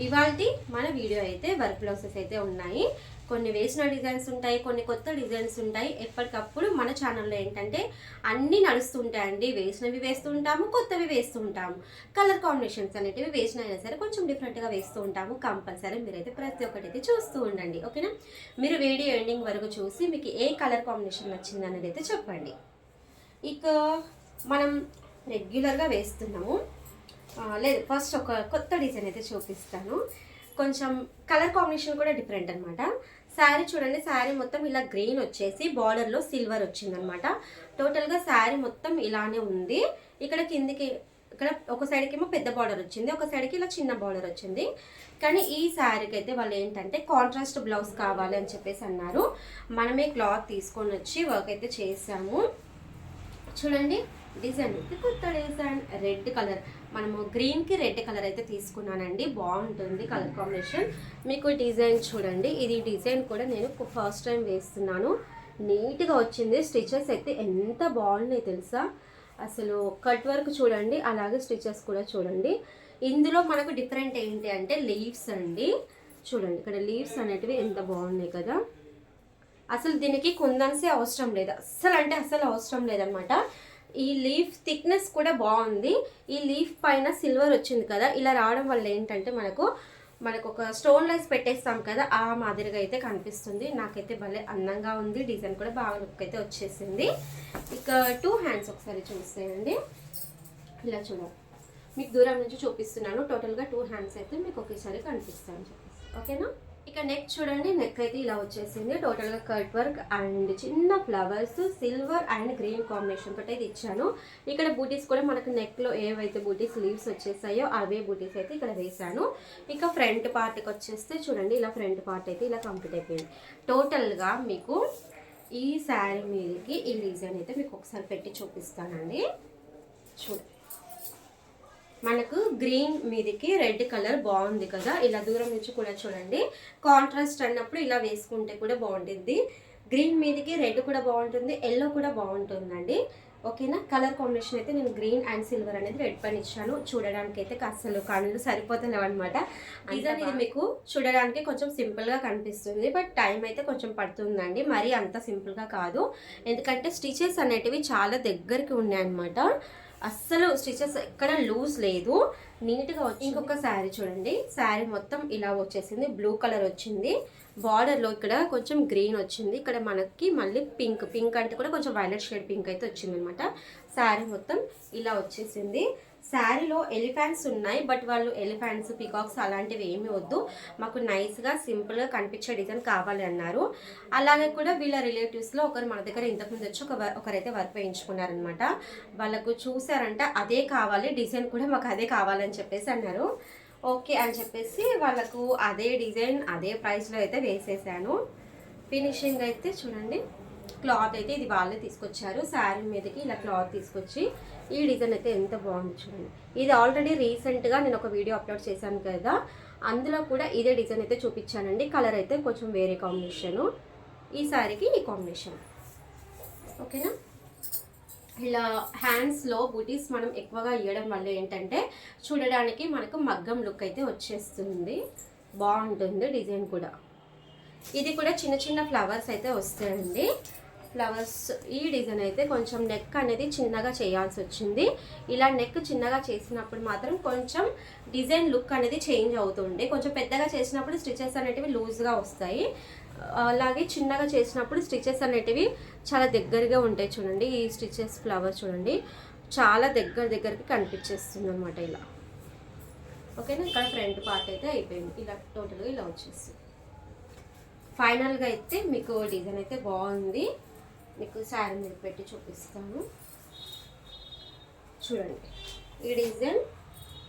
ఇవాళ మన వీడియో అయితే వర్క్ బ్లౌజెస్ అయితే ఉన్నాయి. కొన్ని వేసిన డిజైన్స్ ఉంటాయి కొన్ని కొత్త డిజైన్స్ ఉంటాయి. ఎప్పటికప్పుడు మన ఛానల్లో ఏంటంటే అన్నీ నడుస్తుంటాయండి వేసినవి వేస్తూ ఉంటాము కొత్తవి వేస్తూ ఉంటాము. కలర్ కాంబినేషన్స్ అనేటివి వేసిన అయినా సరే కొంచెం డిఫరెంట్గా వేస్తూ ఉంటాము. కంపల్సరీ మీరైతే ప్రతి ఒక్కటి అయితే చూస్తూ ఉండండి. ఓకేనా? మీరు వీడియో ఎండింగ్ వరకు చూసి మీకు ఏ కలర్ కాంబినేషన్ నచ్చింది అనేది అయితే చెప్పండి. ఇక మనం రెగ్యులర్గా వేస్తున్నాము. లేదు ఫస్ట్ ఒక కొత్త డిజైన్ అయితే చూపిస్తాను. కొంచెం కలర్ కాంబినేషన్ కూడా డిఫరెంట్ అనమాట శారీ చూడండి శారీ మొత్తం ఇలా గ్రీన్ వచ్చేసి బార్డర్లో సిల్వర్ వచ్చిందనమాట టోటల్గా శారీ మొత్తం ఇలానే ఉంది. ఇక్కడ కిందికి ఇక్కడ ఒక సైడ్కి ఏమో పెద్ద బార్డర్ వచ్చింది ఒక సైడ్కి ఇలా చిన్న బార్డర్ వచ్చింది. కానీ ఈ శారీకి అయితే వాళ్ళు ఏంటంటే కాంట్రాస్ట్ బ్లౌజ్ కావాలి అని చెప్పేసి అన్నారు. మనమే క్లాత్ తీసుకొని వచ్చి వర్క్ అయితే చేసాము చూడండి డిజైన్ అయితే కొత్త డిజైన్ రెడ్ కలర్. మనము గ్రీన్కి రెడ్ కలర్ అయితే తీసుకున్నానండి. బాగుంటుంది కలర్ కాంబినేషన్. మీకు డిజైన్ చూడండి. ఇది డిజైన్ కూడా నేను ఫస్ట్ టైం వేస్తున్నాను. నీట్గా వచ్చింది. స్టిచెస్ అయితే ఎంత బాగున్నాయి తెలుసా? అసలు కట్ వర్క్ చూడండి. అలాగే స్టిచెస్ కూడా చూడండి. ఇందులో మనకు డిఫరెంట్ ఏంటి అంటే లీవ్స్ అండి. చూడండి. ఇక్కడ లీవ్స్ అనేటివి ఎంత బాగున్నాయి కదా. అసలు దీనికి కుందన్సే అవసరం లేదు. అస్సలు అంటే అస్సలు అవసరం లేదనమాట. ఈ లీఫ్ థిక్నెస్ కూడా బాగుంది. ఈ లీఫ్ పైన సిల్వర్ వచ్చింది కదా ఇలా రావడం వల్ల ఏంటంటే మనకు మనకు ఒక స్టోన్ లైస్ పెట్టేస్తాం కదా ఆ మాదిరిగా అయితే కనిపిస్తుంది. నాకైతే భలే అందంగా ఉంది. డిజైన్ కూడా బాగా లుక్ అయితే వచ్చేసింది. ఇక టూ హ్యాండ్స్ ఒకసారి చూసేయండి. ఇలా చూడండి మీకు దూరం నుంచి చూపిస్తున్నాను. టోటల్గా టూ హ్యాండ్స్ అయితే మీకు ఒకేసారి కనిపిస్తాను చెప్పేసి. ఓకేనా? ఇక నెక్ చూడండి నెక్ అయితే ఇలా వచ్చేసింది. టోటల్గా కట్ వర్క్ అండ్ చిన్న flowers silver and green combination తోటి అయితే ఇచ్చాను. ఇక్కడ బూటీస్ కూడా మనకు నెక్లో ఏవైతే బూటీస్ లీవ్స్ వచ్చేసాయో అవే బూటీస్ అయితే ఇక్కడ వేసాను ఇక ఫ్రంట్ పార్ట్కి వచ్చేస్తే చూడండి ఇలా ఫ్రంట్ పార్ట్ అయితే ఇలా కంప్లీట్ అయిపోయింది. టోటల్గా మీకు ఈ శారీ మీదకి ఈ డిజైన్ అయితే మీకు ఒకసారి పెట్టి చూపిస్తానండి. చూడండి మనకు గ్రీన్ మీదకి రెడ్ కలర్ బాగుంది కదా. ఇలా దూరం నుంచి కూడా చూడండి. కాంట్రాస్ట్ అన్నప్పుడు ఇలా వేసుకుంటే కూడా బాగుంటుంది. గ్రీన్ మీదకి రెడ్ కూడా బాగుంటుంది. ఎల్లో కూడా బాగుంటుందండి. ఓకేనా? కలర్ కాంబినేషన్ అయితే నేను గ్రీన్ అండ్ సిల్వర్ అనేది రెడ్ పైన ఇచ్చాను. చూడడానికి అయితే అసలు కళ్ళు సరిపోతలేవు అనమాట డిజైన్ ఇది మీకు చూడడానికి కొంచెం సింపుల్గా కనిపిస్తుంది. బట్ టైం అయితే కొంచెం పడుతుందండి. మరీ అంత సింపుల్గా కాదు. ఎందుకంటే స్టిచెస్ అనేటివి చాలా దగ్గరికి ఉన్నాయి అనమాట అస్సలు స్టిచెస్ ఎక్కడ లూజ్ లేదు. నీట్గా వచ్చి ఇంకొక శారీ చూడండి. శారీ మొత్తం ఇలా వచ్చేసింది. బ్లూ కలర్ వచ్చింది. బార్డర్లో ఇక్కడ కొంచెం గ్రీన్ వచ్చింది. ఇక్కడ మనకి మళ్ళీ పింక్. పింక్ అంటే కూడా కొంచెం వైలెట్ షేడ్ పింక్ అయితే వచ్చింది అనమాట శారీ మొత్తం ఇలా వచ్చేసింది. శారీలో ఎలిఫెంట్స్ ఉన్నాయి బట్ వాళ్ళు ఎలిఫెంట్స్ పికాక్స్ అలాంటివి ఏమి వద్దు. మాకు నైస్గా సింపుల్గా కనిపించే డిజైన్ కావాలి అన్నారు. అలాగే కూడా వీళ్ళ రిలేటివ్స్లో ఒకరు మన దగ్గర ఇంతకుముందు వచ్చి ఒక ఒకరైతే వర్క్ వేయించుకున్నారనమాట వాళ్ళకు చూసారంటే అదే కావాలి డిజైన్ కూడా మాకు అదే కావాలని చెప్పేసి అన్నారు. ఓకే అని చెప్పేసి వాళ్ళకు అదే డిజైన్ అదే ప్రైస్లో అయితే వేసేసాను. ఫినిషింగ్ అయితే చూడండి. క్లాత్ అయితే ఇది వాళ్ళే తీసుకొచ్చారు. శారీ మీదకి ఇలా క్లాత్ తీసుకొచ్చి ఈ డిజైన్ అయితే ఎంత బాగుంది చూడండి. ఇది ఆల్రెడీ రీసెంట్గా నేను ఒక వీడియో అప్లోడ్ చేశాను కదా. అందులో కూడా ఇదే డిజైన్ అయితే చూపించానండి. కలర్ అయితే కొంచెం వేరే కాంబినేషను ఈ శారీకి ఈ కాంబినేషన్ ఓకేనా ఇలా హ్యాండ్స్లో బూటీస్ మనం ఎక్కువగా ఇవ్వడం వల్ల ఏంటంటే చూడడానికి మనకు మగ్గం లుక్ అయితే వచ్చేస్తుంది. బాగుంటుంది డిజైన్ కూడా. ఇది కూడా చిన్న చిన్న ఫ్లవర్స్ అయితే వస్తాయండి. ఫ్లవర్స్ ఈ డిజైన్ అయితే కొంచెం నెక్ అనేది చిన్నగా చేయాల్సి వచ్చింది. ఇలా నెక్ చిన్నగా చేసినప్పుడు మాత్రం కొంచెం డిజైన్ లుక్ అనేది చేంజ్ అవుతుంది కొంచెం పెద్దగా చేసినప్పుడు స్టిచెస్ అనేటివి లూజ్గా వస్తాయి. అలాగే చిన్నగా చేసినప్పుడు స్టిచెస్ అనేటివి చాలా దగ్గరగా ఉంటాయి చూడండి. ఈ స్టిచెస్ ఫ్లవర్ చూడండి. చాలా దగ్గర దగ్గరికి కనిపించేస్తుంది అనమాట ఇలా. ఓకేనా? ఇక్కడ ఫ్రంట్ పార్ట్ అయితే అయిపోయింది. ఇలా టోటల్గా ఇలా వచ్చేసి ఫైనల్గా అయితే మీకు డిజైన్ అయితే బాగుంది. మీకు శారీ మీద పెట్టి చూపిస్తాను. చూడండి. ఈ డిజైన్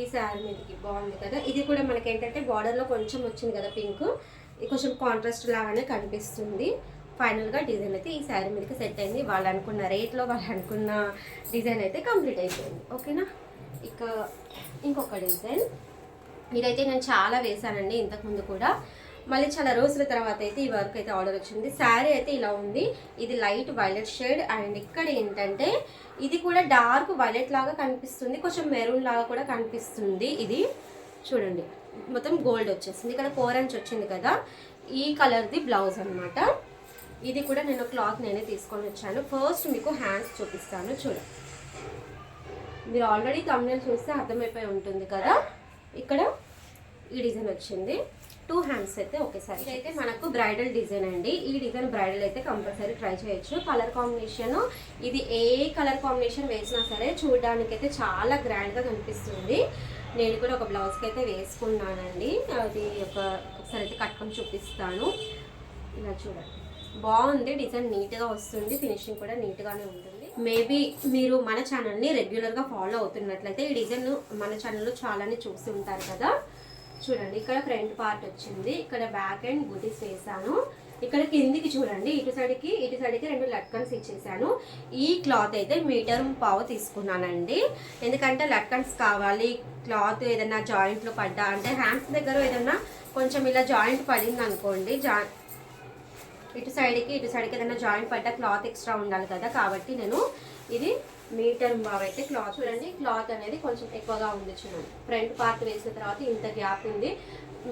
ఈ శారీ మీదకి బాగుంది కదా. ఇది కూడా మనకి ఏంటంటే బార్డర్లో కొంచెం వచ్చింది కదా పింక్ ఇది కొంచెం కాంట్రాస్ట్ లాగానే కనిపిస్తుంది. ఫైనల్గా డిజైన్ అయితే ఈ శారీ మీదకి సెట్ అయింది. వాళ్ళు అనుకున్న రేట్లో వాళ్ళు అనుకున్న డిజైన్ అయితే కంప్లీట్ అయిపోయింది. ఓకేనా? ఇక ఇంకొక డిజైన్. ఇదైతే నేను చాలా వేశానండి ఇంతకుముందు కూడా. మళ్ళీ చాలా రోజుల తర్వాత అయితే ఈ వర్క్ అయితే ఆర్డర్ వచ్చింది. శారీ అయితే ఇలా ఉంది. ఇది లైట్ వైలెట్ షేడ్ అండ్ ఇక్కడ ఏంటంటే ఇది కూడా డార్క్ వైలెట్ లాగా కనిపిస్తుంది. కొంచెం మెరూన్ లాగా కూడా కనిపిస్తుంది ఇది. చూడండి. మొత్తం గోల్డ్ వచ్చేసింది. ఇక్కడ కోరెంజ్ వచ్చింది కదా. ఈ కలర్ది బ్లౌజ్ అనమాట ఇది కూడా నేను క్లాత్ నేనే తీసుకొని వచ్చాను. ఫస్ట్ మీకు హ్యాండ్స్ చూపిస్తాను. చూడండి మీరు ఆల్రెడీ తమిళ చూస్తే అర్థమైపోయి ఉంటుంది కదా. ఇక్కడ ఈ డిజైన్ వచ్చింది. టూ హ్యాండ్స్ అయితే ఒకేసారి అయితే మనకు బ్రైడల్ డిజైన్ అండి. ఈ డిజైన్ బ్రైడల్ అయితే కంపల్సరీ ట్రై చేయొచ్చు. కలర్ కాంబినేషన్ ఇది ఏ కలర్ కాంబినేషన్ వేసినా సరే చూడడానికి అయితే చాలా గ్రాండ్గా కనిపిస్తుంది. నేను కూడా ఒక బ్లౌజ్కి అయితే వేసుకున్నానండి. అది ఒక ఒకసారి అయితే కట్టుకొని చూపిస్తాను. ఇలా చూడండి. బాగుంది. డిజైన్ నీట్గా వస్తుంది. ఫినిషింగ్ కూడా నీట్గానే ఉంటుంది. మేబీ మీరు మన ఛానల్ని రెగ్యులర్గా ఫాలో అవుతున్నట్లయితే ఈ డిజైన్ మన ఛానల్లో చాలానే చూసి ఉంటారు కదా. చూడండి ఇక్కడ ఫ్రంట్ పార్ట్ వచ్చింది ఇక్కడ బ్యాక్ అండ్ బుటీస్ వేసాను ఇక్కడ కిందికి చూడండి ఇటు సైడ్కి ఇటు సైడ్కి రెండు లట్కన్స్ ఇచ్చేసాను ఈ క్లాత్ అయితే మీటర్ పావు తీసుకున్నానండి. ఎందుకంటే లట్కన్స్ కావాలి క్లాత్ ఏదైనా జాయింట్లో పడ్డా అంటే హ్యాండ్స్ దగ్గర ఏదైనా కొంచెం ఇలా జాయింట్ పడింది అనుకోండి జా ఇటు సైడ్కి ఇటు సైడ్కి ఏదైనా జాయింట్ పడ్డ క్లాత్ ఎక్స్ట్రా ఉండాలి కదా. కాబట్టి నేను ఇది మీటర్ బావ్ అయితే క్లాత్ చూడండి. క్లాత్ అనేది కొంచెం ఎక్కువగా ఉంది చూడండి. ఫ్రంట్ పార్ట్ వేసిన తర్వాత ఇంత గ్యాప్ ఉంది.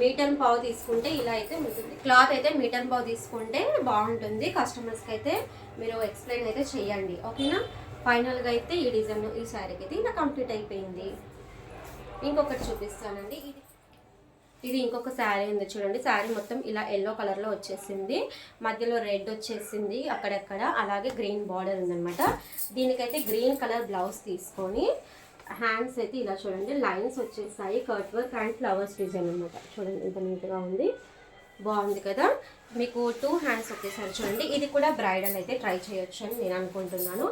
మీటర్ పావు తీసుకుంటే ఇలా అయితే ఉంటుంది. క్లాత్ అయితే మీటర్ పావు తీసుకుంటే బాగుంటుంది. కస్టమర్స్కి అయితే మీరు ఎక్స్ప్లెయిన్ అయితే చేయండి. ఓకేనా? ఫైనల్గా అయితే ఈ డిజైన్ ఈ శారీకి అయితే ఇలా కంప్లీట్ అయిపోయింది. ఇంకొకటి చూపిస్తానండి. ఇది ఇది ఇంకొక శారీ ఉంది చూడండి. శారీ మొత్తం ఇలా ఎల్లో కలర్లో వచ్చేసింది. మధ్యలో రెడ్ వచ్చేసింది అక్కడక్కడ. అలాగే గ్రీన్ బార్డర్ ఉందనమాట దీనికైతే గ్రీన్ కలర్ బ్లౌజ్ తీసుకొని హ్యాండ్స్ అయితే ఇలా చూడండి. లైన్స్ వచ్చేసాయి. కర్ట్ వర్క్ అండ్ ఫ్లవర్స్ డిజైన్ అనమాట చూడండి ఇంత నీట్గా ఉంది. బాగుంది కదా. మీకు టూ హ్యాండ్స్ వచ్చేసారి చూడండి. ఇది కూడా బ్రైడల్ అయితే ట్రై చేయొచ్చు అని నేను అనుకుంటున్నాను.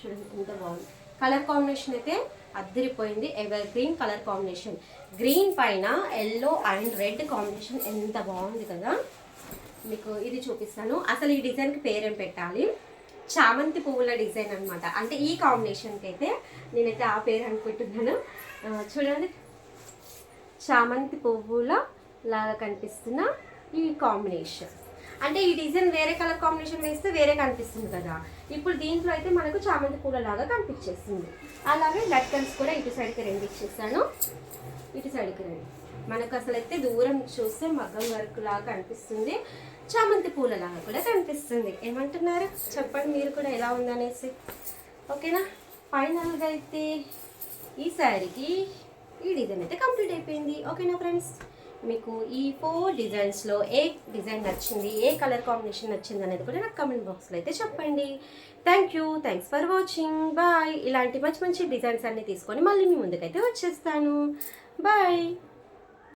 చూడండి ఇంత బాగుంది. కలర్ కాంబినేషన్ అయితే అద్దరిపోయింది. Evergreen colour combination green పైన ఎల్లో అండ్ రెడ్ కాంబినేషన్ ఎంత బాగుంది కదా. మీకు ఇది చూపిస్తాను. అసలు ఈ డిజైన్కి పేరేం పెట్టాలి? చామంతి పువ్వుల డిజైన్ అనమాట అంటే ఈ కాంబినేషన్కి అయితే నేనైతే ఆ పేరు అనుకుంటున్నాను. చూడండి. చామంతి పువ్వుల లాగా కనిపిస్తున్న ఈ కాంబినేషన్ అంటే ఈ డిజైన్ వేరే కలర్ కాంబినేషన్ వేస్తే వేరే కనిపిస్తుంది కదా. ఇప్పుడు దీంట్లో అయితే మనకు చామంతి పూల లాగా కనిపించేస్తుంది అలాగే లట్కన్స్ కూడా ఇటు సైడ్కి రెండు ఇచ్చేసాను. ఇటు సైడ్కి రెండు. మనకు అసలు అయితే దూరం చూస్తే మగ్గం వర్క్ లాగా కనిపిస్తుంది. చామంతి పూల లాగా కూడా కనిపిస్తుంది. ఏమంటున్నారు? చెప్పండి మీరు కూడా ఎలా ఉందనేసి. ఓకేనా? ఫైనల్గా అయితే ఈ శారీకి ఈ డిజైన్ అయితే కంప్లీట్ అయిపోయింది. ఓకేనా ఫ్రెండ్స్? మీకు ఈ ఫోర్ డిజైన్స్లో ఏ డిజైన్ నచ్చింది ఏ కలర్ కాంబినేషన్ నచ్చింది అనేది కూడా నాకు కమెంట్ బాక్స్లో అయితే చెప్పండి. Thank you thanks for watching bye ఇలాంటి మంచి మంచి డిజైన్స్ అన్నీ తీసుకొని మళ్ళీ మీ ముందుకైతే వచ్చేస్తాను. బాయ్